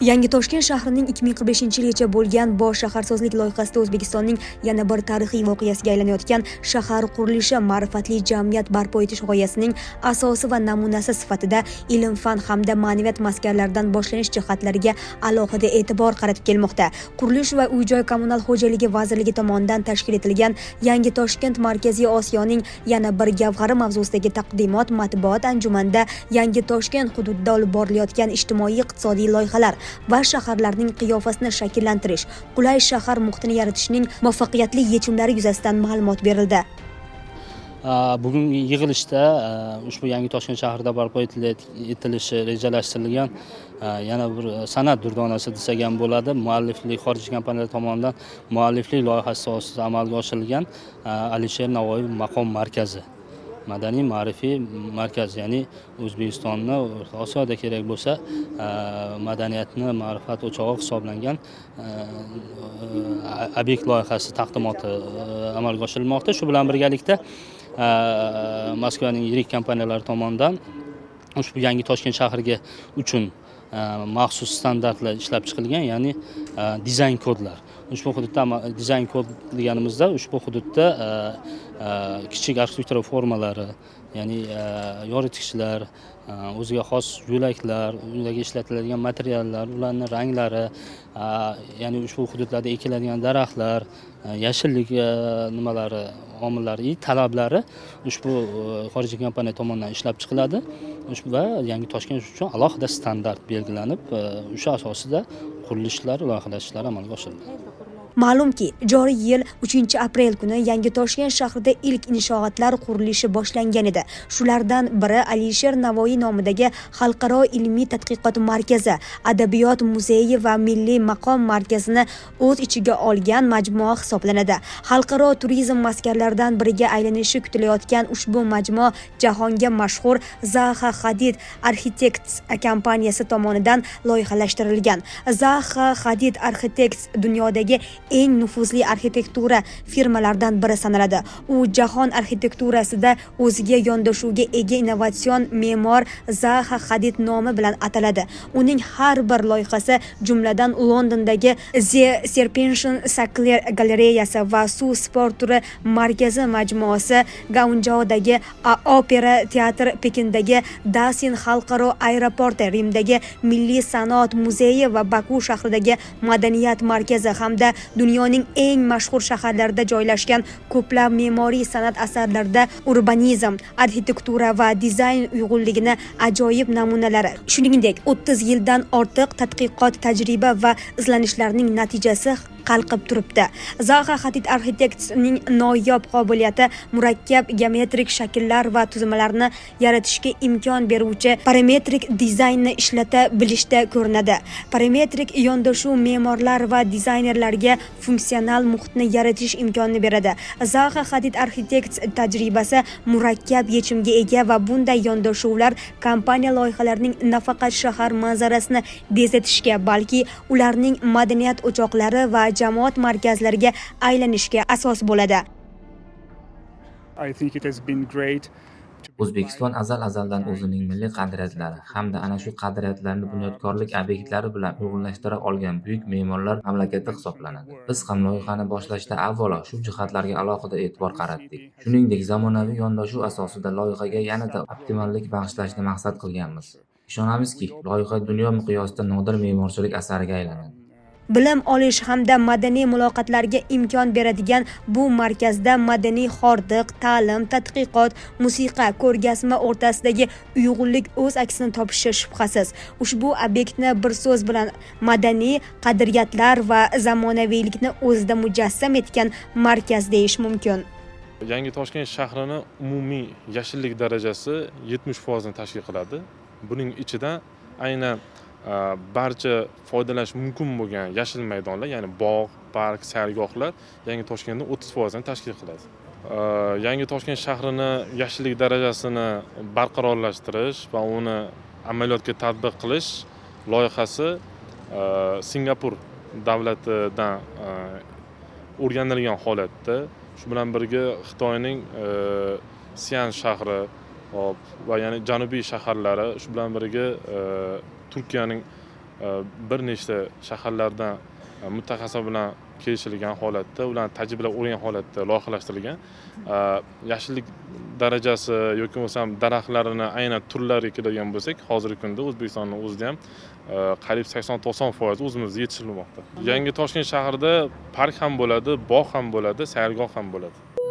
yangi toshkent shahrining ikki ming qirq beshinchi yilgacha bo'lgan bosh shaharsozlik loyihasida o'zbekistonning yana bir tarixiy voqeasiga aylanayotgan shahar qurilishi ma'rifatli jamiyat barpo etish g'oyasining asosi va namunasi sifatida ilm fan hamda ma'naviyat maskanlaridan boshlanish jihatlariga alohida e'tibor qaratib kelmoqda. Qurilish va uy joy kommunal xo'jaligi vazirligi tomonidan tashkil etilgan yangi toshkent markaziy osiyoning yana bir gavhari mavzusidagi taqdimot matbuot anjumanida yangi toshkent hududida olib borilayotgan ijtimoiy iqtisodiy loyihalar va shaharlarning qiyofasini shakllantirish qulay shahar muhitini yaratishning muvaffaqiyatli yechimlari yuzasidan ma'lumot berildi. Bugungi yig'ilishda ushbu yangi toshkent shahrida barpo etilishi rejalashtirilgan yana bir san'at durdonasi desak ham bo'ladi. Mualliflik xorijiy kompaniyalar tomonidan mualliflik loyihasi asosida amalga oshirilgan alisher navoiy maqom markazi. Madaniy ma'rifiy markaz ya'ni o'zbekistonni osiyoda kerak bo'lsa e, madaniyatni ma'rifat o'chog'i hisoblangan e, obyekt loyihasi taqdimoti e, amalga oshirilmoqda. Shu bilan birgalikda moskvaning yirik kompaniyalari tomonidan ushbu yangi toshkent shahriga uchun Э, maxsus standartlar ishlab chiqilgan ya'ni э, dizayn kodlar. Ushbu hududda dizayn kod deganimizda ushbu hududda э, kichik arxitektura formalari ya'ni yoritgichlar o'ziga xos yo'laklar ularga ishlatiladigan materiallar ularni ranglari ya'ni ushbu hududlarda ekiladigan daraxtlar e, yashillik e, nimalari omillari talablari ushbu e, xorijiy kompaniya tomonidan ishlab chiqiladi. Va yangi toshkent uchun alohida standart belgilanib o'sha asosida qurilishlar loyihalashishlar amalga oshiriladi ma'lumki joriy yil 3 aprel kuni yangi toshkent shahrida ilk inshootlar qurilishi boshlangan edi. Shulardan biri alisher navoiy nomidagi xalqaro ilmiy tadqiqot markazi adabiyot muzeyi va milliy maqom markazini o'z ichiga olgan majmua hisoblanadi. Xalqaro turizm maskanlaridan biriga aylanishi kutilayotgan ushbu majmua jahonga mashhur zaha hadid architects kompaniyasi tomonidan loyihalashtirilgan. Zaha hadid architects dunyodagi eng nufuzli arxitektura firmalaridan biri sanaladi. U jahon arxitekturasida o'ziga yondashuvga ega innovatsion me'mor zaha hadid nomi bilan ataladi. Uning har bir loyihasi jumladan londondagi the serpension sakler galereyasi va suv sport turi markazi majmuasi gaunjaodagi opera teatr pekindagi dasin xalqaro aeroporti rimdagi milliy sanoat muzeyi va baku shahridagi madaniyat markazi hamda dunyoning eng mashhur shaharlarida joylashgan ko'plab me'moriy san'at asarlarida urbanizm arxitektura va dizayn uyg'unligini ajoyib namunalari. Shuningdek 30 yildan ortiq tadqiqot tajriba va izlanishlarning natijasi qalqib turibdi. Zaha hadid arxitektning noyob qobiliyati murakkab geometrik shakllar va tuzilmalarni yaratishga imkon beruvchi parametrik dizaynni ishlata bilishda ko'rinadi. Parametrik yondashuv me'morlar va dizaynerlarga funksional muhitni yaratish imkonini beradi. Zaha hadid arxitekt tajribasi murakkab yechimga ega va bunday yondashuvlar kompaniya loyihalarining nafaqat shahar manzarasini bezatishga balki ularning madaniyat o'choqlari va jamoat markazlariga aylanishga asos bo'ladi. O'zbekiston azal azaldan o'zining milliy qadriyatlari hamda ana shu qadriyatlarni bunyodkorlik obyektlari bilan uyg'unlashtira olgan buyuk me'morlar mamlakati hisoblanadi. Biz ham loyihani boshlashda avvalo shu jihatlarga alohida e'tibor qaratdik. Shuningdek zamonaviy yondashuv asosida loyihaga yanada optimallik bag'ishlashni maqsad qilganmiz. Ishonamizki loyiha dunyo miqyosida nodir me'morchilik asariga aylanadi bilim olish hamda madaniy muloqotlarga imkon beradigan bu markazda madaniy hordiq ta'lim tadqiqot musiqa ko'rgazma o'rtasidagi uyg'unlik o'z aksini topishi shubhasiz. Ushbu obyektni bir so'z bilan madaniy qadriyatlar va zamonaviylikni o'zida mujassam etgan markaz deyish mumkin. Yangi toshkent shahrini umumiy yashillik darajasi yetmish foizni tashkil qiladi. Buning ichidan aynan Э, barcha foydalanish mumkin bo'lgan yashil maydonlar ya'ni bog' park sayrgohlar yangi toshkentni o'ttiz foizini tashkil qiladi. Э, yangi toshkent shahrini yashillik darajasini barqarorlashtirish va uni amaliyotga tatbiq qilish loyihasi э, singapur davlatidan o'rganilgan holatda. Shu bilan birga xitoyning sian shahri hop va yana janubiy shaharlari shu bilan birga e, turkiyaning e, bir nechta shaharlardan e, mutaxassis bilan kelishilgan holatda ularni tajribalar o'rgangan holatda loyihalashtirilgan. Yashillik darajasi yoki bo'lmasam daraxtlarini aynan turlariga keladigan bo'lsak hozirgi kunda o'zbekistonni o'zida ham qariyb sakson to'qson foiz o'zimizda yetishtirilmoqda. Yangi toshkent shahrida park ham bo'ladi bog' ham bo'ladi sayrgoh ham bo'ladi.